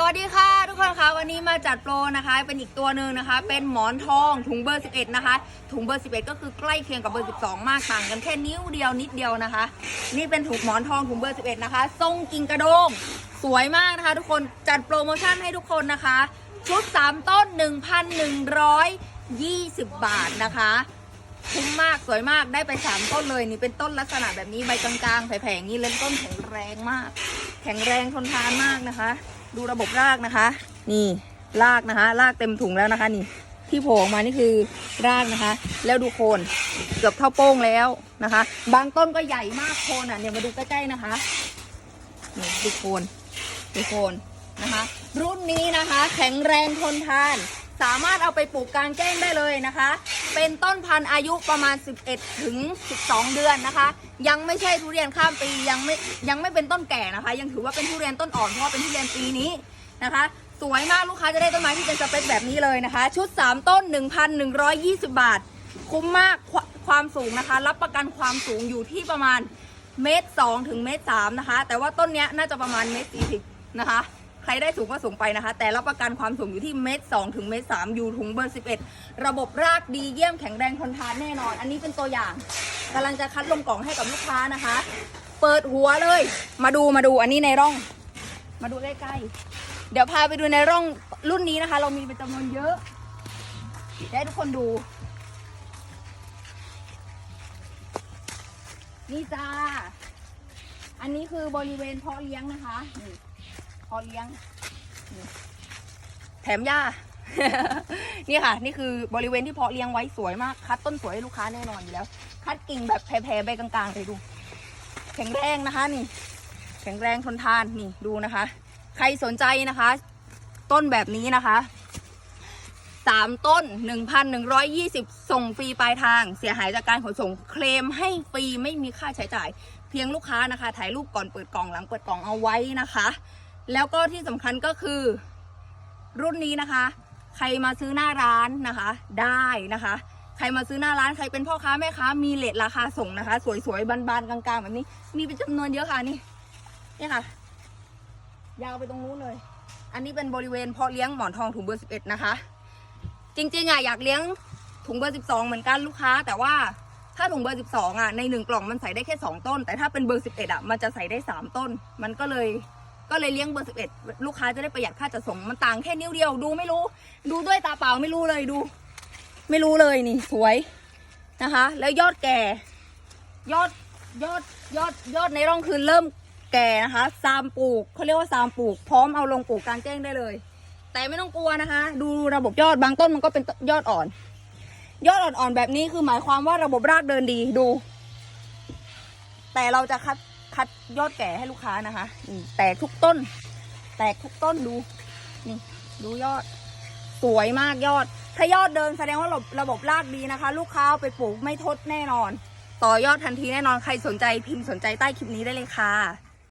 สวัสดีค่ะทุกคนคะวันนี้มาจัดโปรนะคะ เป็นอีกตัวหนึ่งนะคะ เป็นหมอนทองถุงเบอร์ 11 นะคะ ถุงเบอร์ 11 ก็คือใกล้เคียงกับเบอร์ 12 มากต่างกันแค่นิ้วเดียวนิดเดียวนะคะ นี่เป็นถุงหมอนทองถุงเบอร์ 11 นะคะ ทรงกิ่งกระโดง สวยมากนะคะ ทุกคนจัดโปรโมชั่นให้ทุกคนนะคะ ชุด 3 ต้น 1,120 บาทนะคะคุ้มมากสวยมากได้ไป 3 ต้นเลยนี่เป็นต้นลักษณะแบบนี้ใบกลางๆแผ่ๆนี้เล่นต้นแข็งแรงมาก แข็งแรงทนทานมากนะคะ ดูระบบรากนะคะ นี่รากนะคะรากเต็มถุงแล้วนะคะ นี่ ที่โผล่ออกมานี่คือรากนะคะ แล้วดูโคนเกือบเท่าโป้งแล้วนะคะ บางต้นก็ใหญ่มากโคนอะเนี่ยมาดูใกล้ๆนะคะนี่ดูโคนดูโคนนะคะ รุ่นนี้นะคะ แข็งแรงทนทาน สามารถเอาไปปลูกกลางแจ้งได้เลยนะคะ เป็นต้นพันธุ์อายุประมาณ 11 ถึง 12 เดือนนะคะ ยังไม่ใช่ทุเรียนข้ามปียังไม่ยังไม่เป็นต้นแก่นะคะ ยังถือว่าเป็นทุเรียนต้นอ่อนเพราะว่าเป็นทุเรียนปีนี้นะคะ สวยมากลูกค้าจะได้ต้นไม้ที่เป็นสเปคแบบนี้เลยนะคะ ชุด 3 ต้น 1,120 บาท คุ้มมากควความสูงนะคะ รับประกันความสูงอยู่ที่ประมาณเมตรสองถึงเมตรสามนะคะ แต่ว่าต้นเนี้ยน่าจะประมาณเมตรสี่สิบนะคะ ใครได้สูงก็สูงไปนะคะ แต่รับประกันความสูงอยู่ที่เมตรสองถึงเมตรสามอยู่ถุงเบอร์สิบเอ็ดระบบรากดีเยี่ยมแข็งแรงทนทานแน่นอน อันนี้เป็นตัวอย่างกำลังจะคัดลงกล่องให้กับลูกค้านะคะ เปิดหัวเลย มาดูมาดูอันนี้ในร่อง มาดูใกล้ๆเดี๋ยวพาไปดูในร่องรุ่นนี้นะคะ เรามีเป็นจำนวนเยอะให้ทุกคนดู นี่จ้า อันนี้คือบริเวณเพาะเลี้ยงนะคะนี่ พาะเลี้ยง แถมหญ้า นี่ค่ะ นี่คือบริเวณที่เพาะเลี้ยงไว้สวยมาก คัดต้นสวยให้ลูกค้าแน่นอนอยู่แล้ว คัดกิ่งแบบแผ่ๆใบกลางๆเลยดู แข็งแรงนะคะ นี่ แข็งแรงทนทานนี่ดูนะคะ ใครสนใจนะคะ ต้นแบบนี้นะคะสามต้น 1,120 ส่งฟรีปลายทาง เสียหายจากการขนส่งเคลมให้ฟรีไม่มีค่าใช้จ่าย เพียงลูกค้านะคะ ถ่ายรูปก่อนเปิดกล่องหลังเปิดกล่องเอาไว้นะคะ แล้วก็ที่สำคัญก็คือ รุ่นนี้นะคะ ใครมาซื้อหน้าร้านนะคะ ได้นะคะ ใครมาซื้อหน้าร้านใครเป็นพ่อค้าแม่ค้ามีเลทราคาส่งนะคะ สวยๆบานๆกลางๆแบบนี้ มีเป็นจำนวนเยอะค่ะนี่นี่ค่ะ ยาวไปตรงนู้นเลย อันนี้เป็นบริเวณเพาะเลี้ยงหมอนทองถุงเบอร์11นะคะ จริงๆอะอยากเลี้ยงถุงเบอร์12เหมือนกันลูกค้า แต่ว่าถ้าถุงเบอร์ 12 อะ ในหนึ่งกล่องมันใส่ได้แค่ 2 ต้น แต่ถ้าเป็นเบอร์ 11 อะ มันจะใส่ได้ 3 ต้น มันก็เลย ก็เลยเลี้ยงเบอร์11ลูกค้าจะได้ประหยัดค่าจัดส่งมันต่างแค่นิ้วเดียวดูไม่รู้ ดูด้วยตาเปล่าไม่รู้เลยดู ไม่รู้เลยนี่สวยนะคะ แล้วยอดแก่ ยอดยอดยอดยอดในร่องคือเริ่มแก่นะคะซามปลูกเขาเรียกว่าซามปลูก พร้อมเอาลงปลูกกลางแจ้งได้เลย แต่ไม่ต้องกลัวนะคะ ดูระบบยอดบางต้นมันก็เป็นยอดอ่อน ยอดอ่อนๆแบบนี้คือหมายความว่าระบบรากเดินดีดู แต่เราจะคัด คัดยอดแก่ให้ลูกค้านะคะนี่แตกทุกต้น แตกทุกต้นดู นี่ ดูยอด สวยมากยอด ถ้ายอดเดินแสดงว่าระบบระบบรากดีนะคะ ลูกค้าเอาไปปลูกไม่ทดแน่นอน ต่อยอดทันทีแน่นอนใครสนใจพิมพ์สนใจใต้คลิปนี้ได้เลยค่ะ